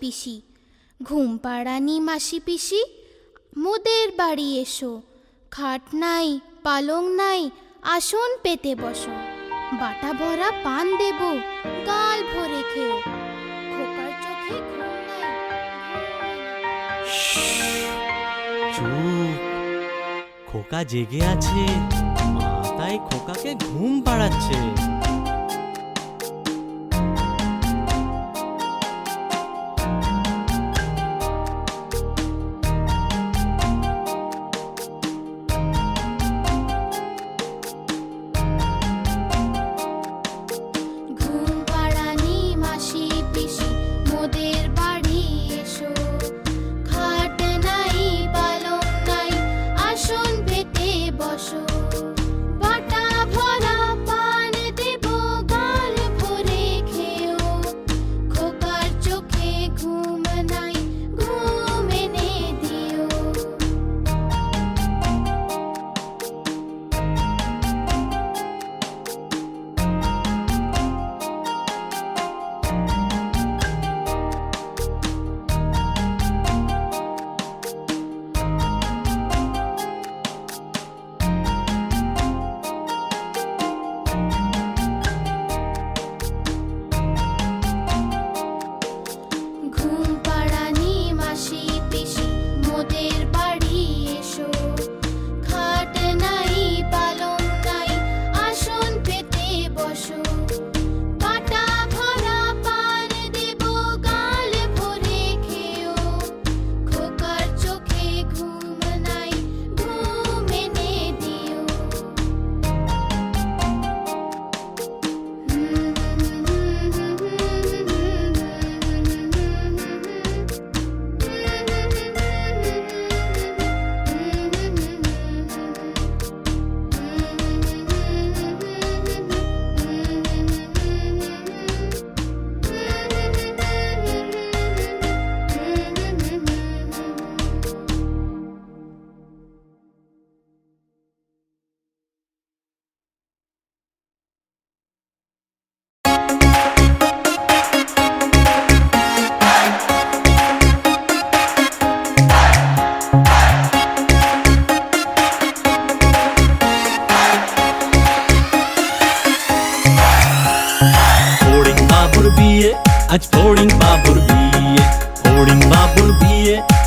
ঘুমপাড়ানি ঘুম পাড়ানি মাসি পিসি মোদের বাড়ি এসো। খাট নাই, পালং নাই, আসন পেতে বসো। বাটা ভরা পান দেব, গাল ভরে খেও খোকার চোখে খোকা জেগে আছে, মা তাই খোকাকে ঘুম পাড়াচ্ছে।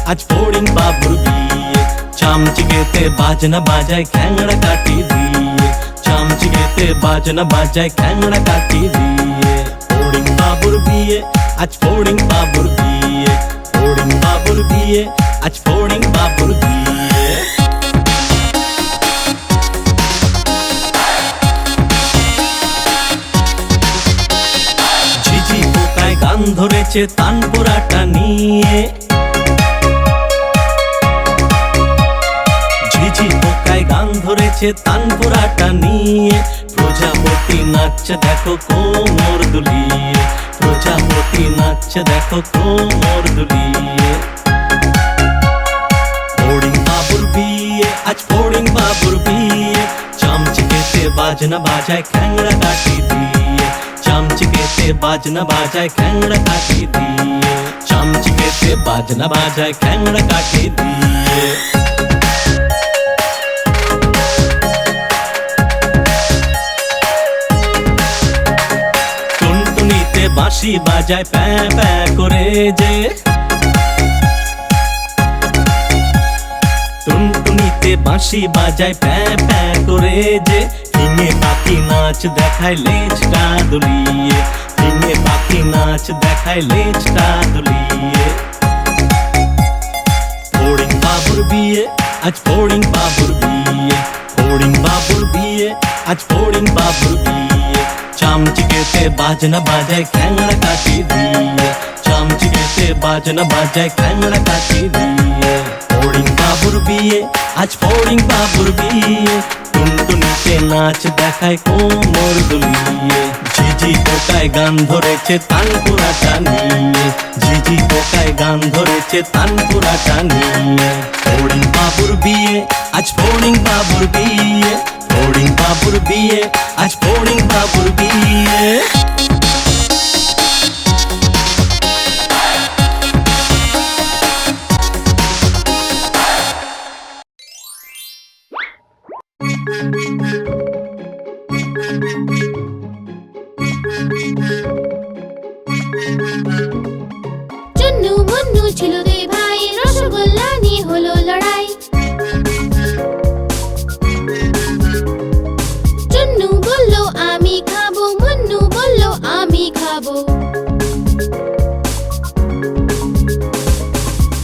বিয়ে আজ ফড়িং বাবুর বিয়ে চামচিকেতে বাজনা বাজায় খ্যাংড়া কাটি দিয়ে চামচিকেতে বাজনা বাজায় খ্যাংড়া কাটি দিয়ে ফড়িং বাবুর বিয়ে আজ ফড়িং বাবুর বিয়ে ফড়িং বাবুর বিয়ে আজ ফড়িং বাবুর বিয়ে ঝিঝি পোকায় গান ধরেছে তানপুরাটা নিয়ে ধরেছে তানপুরাটা নিয়ে প্রজাপতি নাচছে দেখো কোমর দুলিয়ে, প্রজাপতি নাচছে দেখো কোমর দুলিয়ে। ফড়িং বাবুর বিয়ে, আজ ফড়িং বাবুর বিয়ে চামচিকেতে বাজনা বাজায় খ্যাংড়া কাটি দিয়ে। চামচিকেতে বাজনা বাজায় খ্যাংড়া কাটি দিয়ে। চামচিকেতে বাজনা বাজায় খ্যাংড়া কাটি দিয়ে। বাঁশি বাজায় প্যাঁ প্যাঁ করে যে। টুনটুনিতে বাঁশি বাজায় প্যাঁ প্যাঁ করে যে। হিঙে পাখি নাচ দেখায় লেজটা দুলিয়ে। হিঙে পাখি নাচ দেখায় লেজটা দুলিয়ে। ফড়িং বাবুর বিয়ে, আজ ফড়িং বাবুর বিয়ে। ফড়িং বাবুর বিয়ে, আজ ফড়িং বাবুর বিয়ে। চামচিকেতে বাজনা বাজায় খ্যাংড়া কাটি দিয়ে। চামচিকেতে বাজনা বাজায় খ্যাংড়া কাটি দিয়ে। ফড়িং বাবুর বিয়ে, আজ ফড়িং বাবুর বিয়ে। টুনটুনিতে নাচ দেখায় কোমর দুলিয়ে ঝিঝি পোকায় গান ধরেছে তানপুরাটা নিয়ে। ঝিঝি পোকায় গান ধরেছে তানপুরাটা নিয়ে। ফড়িং বাবুর বিয়ে, আজ ফড়িং বাবুর বিয়ে। ফড়িং বাবুর বিয়ে আজ ফড়িং বাবুর বিয়ে পাবো।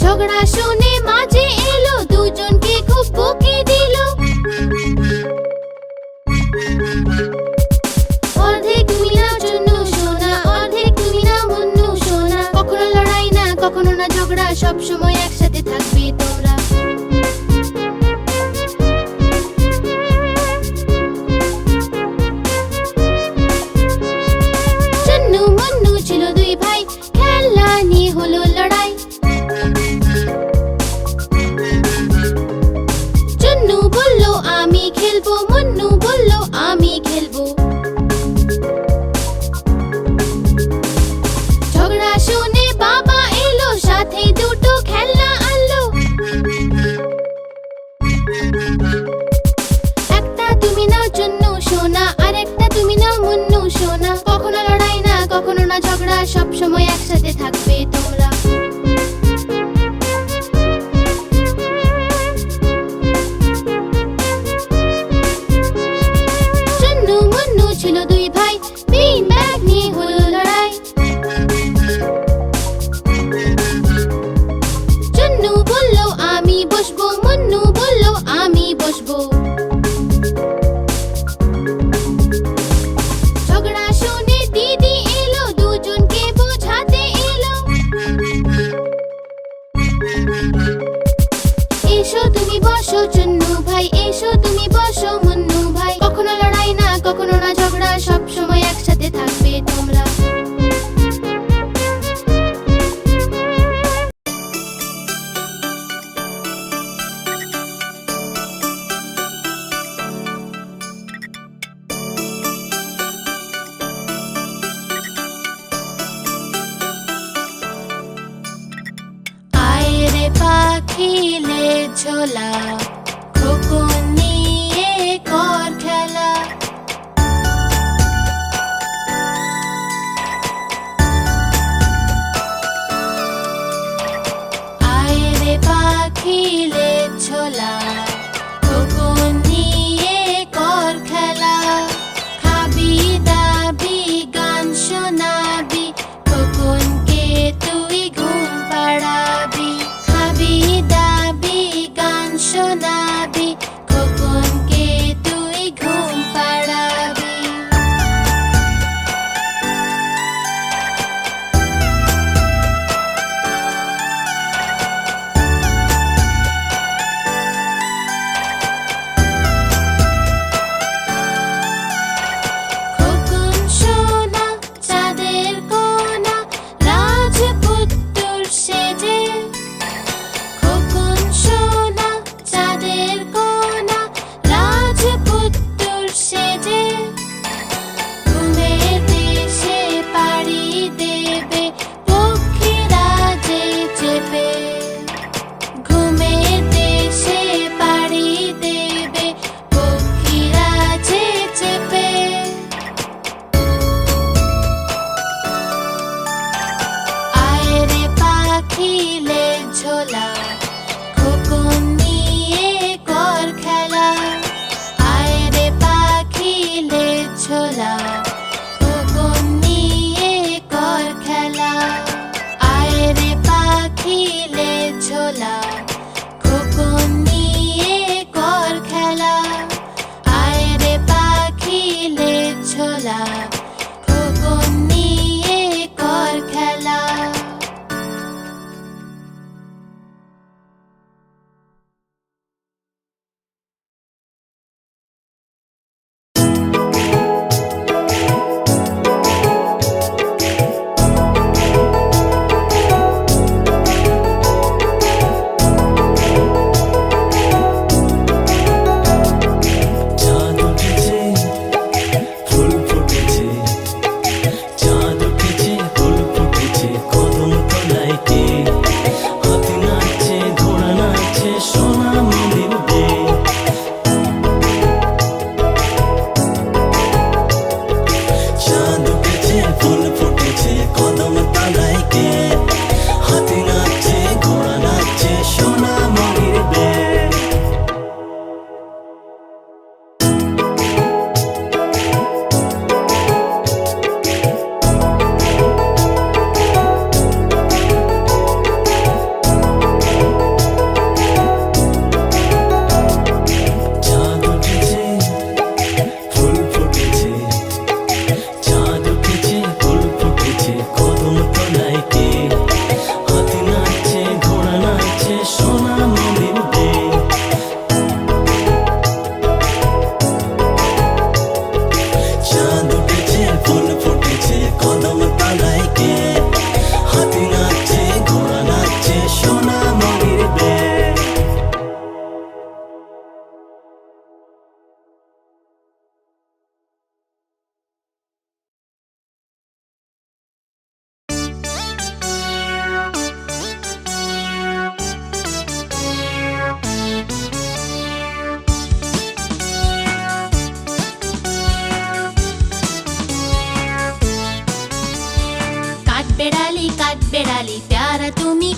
ঝগড়া শুনে মাঝে এলো, দুজনকে খুব বকে দিল। অর্ধেক মিলাও চুন্নু সোনা, অর্ধেক মিলাও মুন্নু সোনা। কখনো লড়াই না, কখনো না ঝগড়া সব সময় একসাথে সবসময় একসাথে থাকবে তোমরা এসো তুমি বসো চুন্নু ভাই এসো তুমি বসো মুন্নু ভাই। কখনো লড়াই না কখনো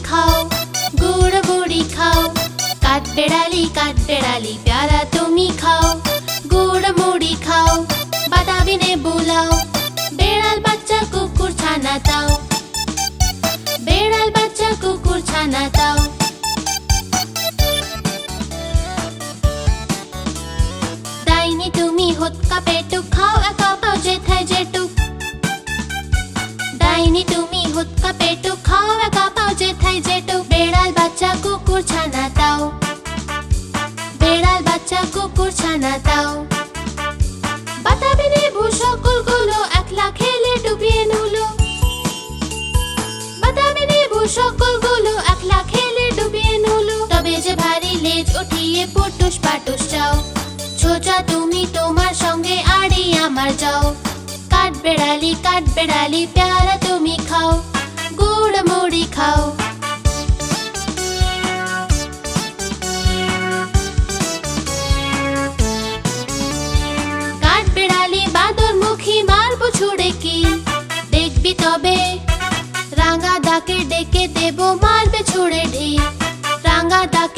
খাও, গুড় গুড়ি খাও কাঠ বেড়ালি কাঠ বেড়ালি প্যারা তুমি খাও, গুড় মুড়ি খাও, বাদামি লাও, বেড়াল বাচ্চা কুকুর ছানা দাও পটুস পাটুস যাও। ছোচা তুমি তোমার সঙ্গে আড়ি আমার যাও। কাঠ বেড়ালি কাঠ বেড়ালি, প্যারা তুমি খাও। গুড়, মুড়ি খাও। কাঠ বেড়ালি, বাদর মুখী, মারবো ছুড়ে কি? দেখবি তবে, রাঙা দাকে ডেকে দেব, মারবে ছুড়ে ঢি।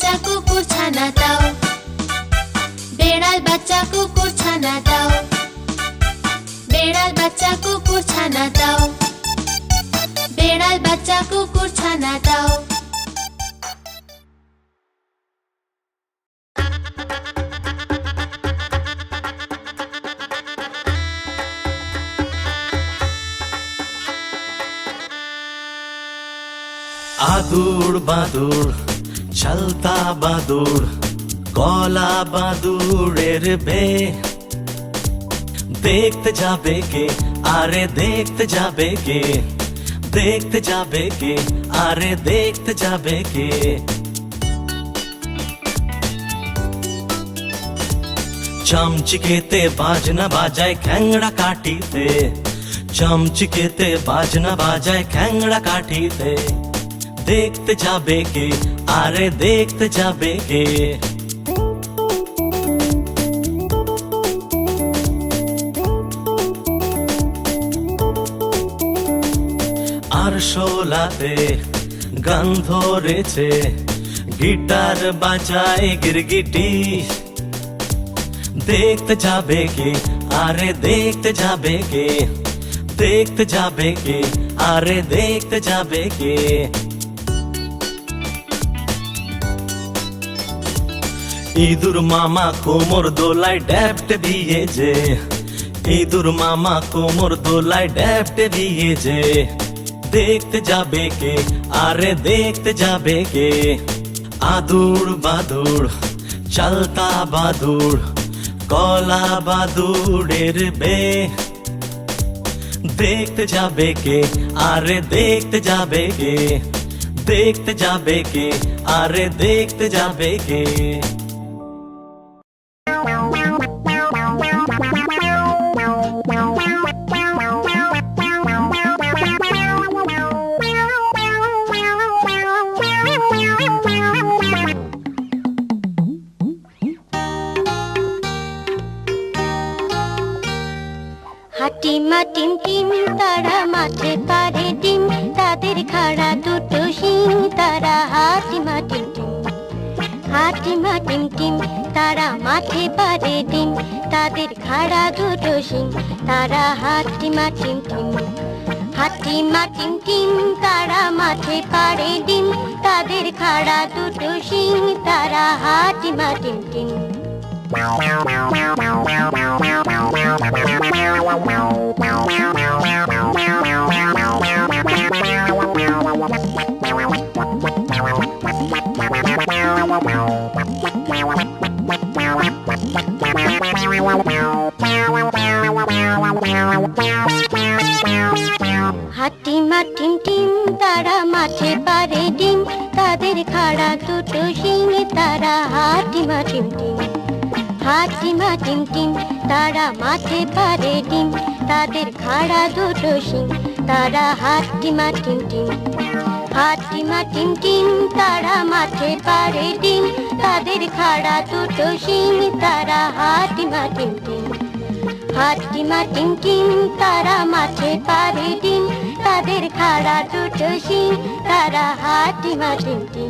বাচ্চা কুকুর ছানা দাও। বেড়াল বাচ্চা কুকুর ছানা দাও। বেড়াল বাচ্চা কুকুর ছানা দাও। বেড়াল বাচ্চা কুকুর ছানা দাও। আদুর বাদুর চলতা বাদুর কলা বাদুরের বে দেখতে যাবে কে আরে দেখতে যাবে কে দেখতে যাবে কে আরে দেখতে যাবে কে চমচিকেতে বাজনা বাজায় খ্যাংড়া কাটিতে চমচিকেতে বাজনা বাজায় খ্যাংড়া কাটিতে দেখতে যাবে কে আরে দেখতে যাবে কে? আর শোলাতে গান ধরেছে, গিটার বাজায় গিরগিটি। দেখতে যাবে কে? আরে দেখতে যাবে কে? দেখতে যাবে কে? আরে দেখতে যাবে কে? ইঁদুর মামা কোমর দোলায় ড্যাপটে দিয়েছে। ইঁদুর মামা কোমর দোলায় ড্যাপটে দিয়েছে। দেখতে যাবে কে? আরে দেখতে যাবে কে? আদুর বাদুর, চলতা বাদুর, কলা বাদুরের বে দেখতে যাবে কে? আরে দেখতে যাবে কে? দেখতে যাবে কে? আরে দেখতে যাবে কে? তারা মাঠে পারে ডিম, তাদের খাড়া দুটো শিং, তারা হাটিমা টিম টিম হাটিমা টিম টিম তারা মাঠে পারে ডিম, তাদের খাড়া দুটো শিং, তারা হাটিমা টিম টিম হাটিমা টিম টিম তারা মাঠে পারে ডিম, তাদের খাড়া দুটো শিং, তারা হাটিমা টিম টিম, তারা মাঠে পারে ডিম। তাদের খাড়া দুটো শিঙে, তারা হাটিমা টিম। টিম, তারা মাঠে পারে ডিম। তাদের খাড়া দুটো সিং তারা হাটিমা টিম টিম। হাটিমা টিম টিম, তারা মাঠে পারে ডিম। তাদের খাড়া দুটো সিং তারা হাটিমা টিম টিম। হাটিমা টিম টিম, তারা মাঠে পারে ডিম। তাদের খাড়া দুটো সিং তারা হাটিমা টিম টিম।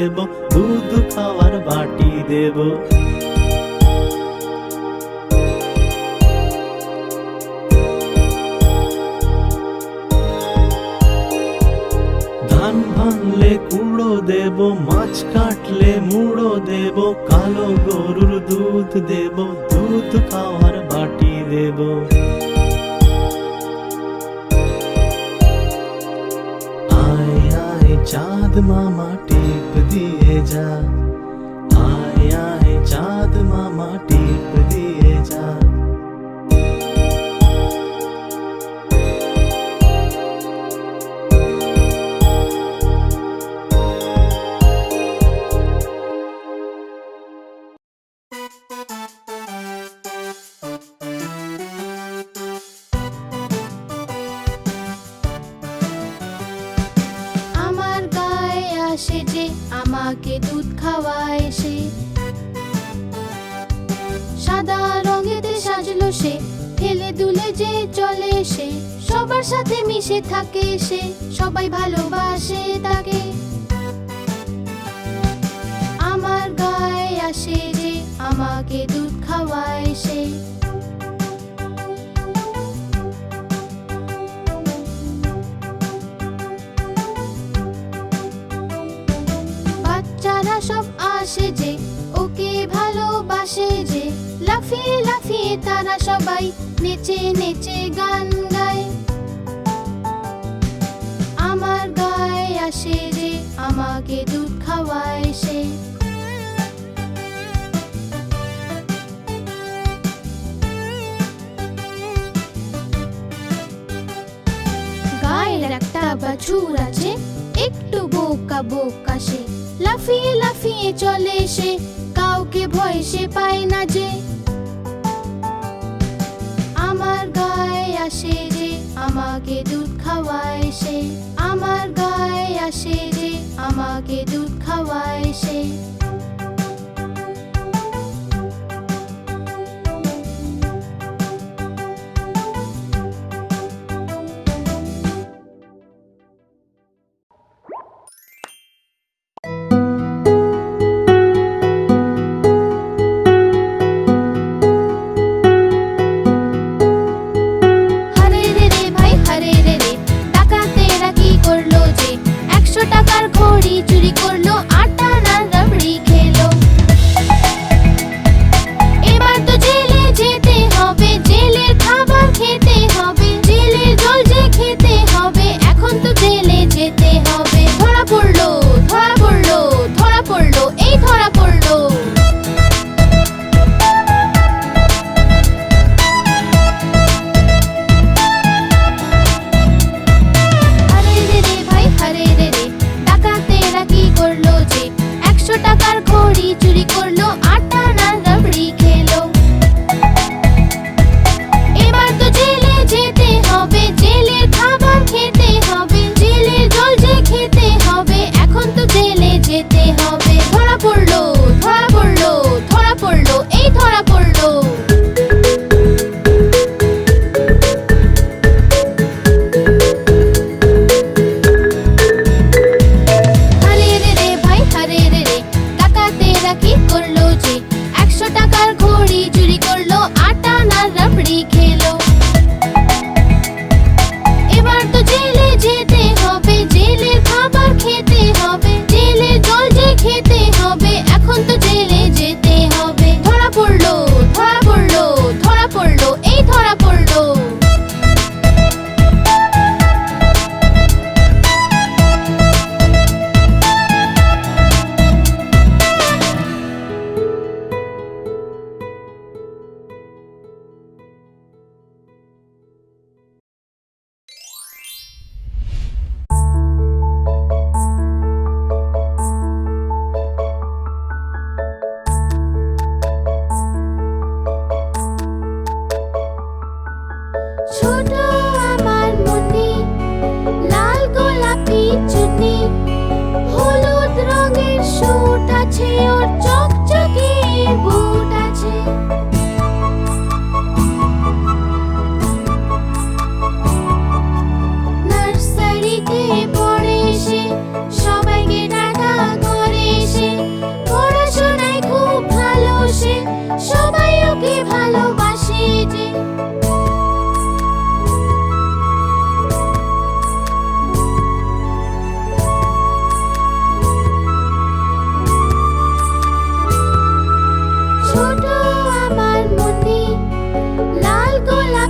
দেব, দুধ খাওয়ার বাটি দেব। ধান ভাঙলে কুড়ো দেব, মাছ কাটলে মুড়ো দেব, কালো গরুর দুধ দেব, দুধ খাওয়ার বাটি দেব। চাঁদ মামা টিপ দিয়ে যা আয় আয় চাঁদ মামা টিপ দিয়ে সে হেলে দুলে যে চলে সে, সবার সাথে মিশে থাকে সে, সবাই ভালোবাসে তাকে। আমার গায়ে আসে যে আমাকে দুধ খাওয়ায় সে। বাচ্চারা সব আসে যে, ওকে ভালোবাসে যে লাফিয়ে লাফিয়ে তারা সবাই নেচে নেচে গান গায়। আমার গায়ে আসে যে আমাকে দুধ খাওয়ায় সে। গায়ের একটা বাছুর আছে, একটু বোকা বোকা সে। লাফিয়ে লাফিয়ে চলে সে, কাউকে ভয় সে পায় না যে। আমার গায়ে আসে যে, আমাকে দুধ খাওয়ায় সে। আমার গায়ে আসে যে, আমাকে দুধ খাওয়ায় সে।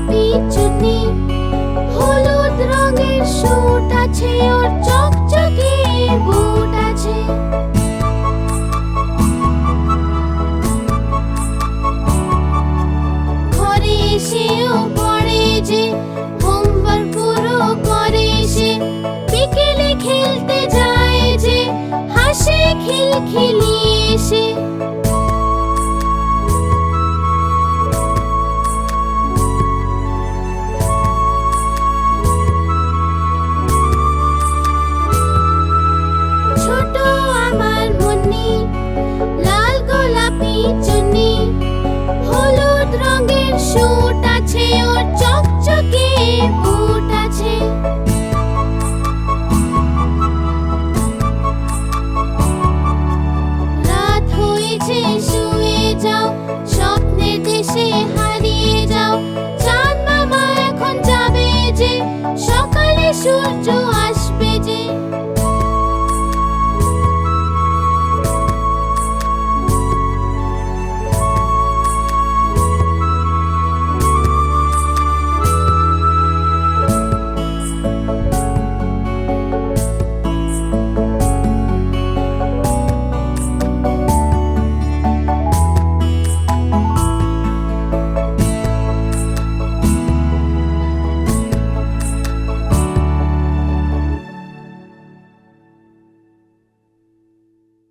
পিছনে হলুদ রঙের শুট আছে, ওর চকচকে বুট আছে। ঘরে এসেও পড়ে যে, হোমওয়ার্ক পুরো করে সে খেলতে যায় যে, হাসে খিলখিলিয়ে সে।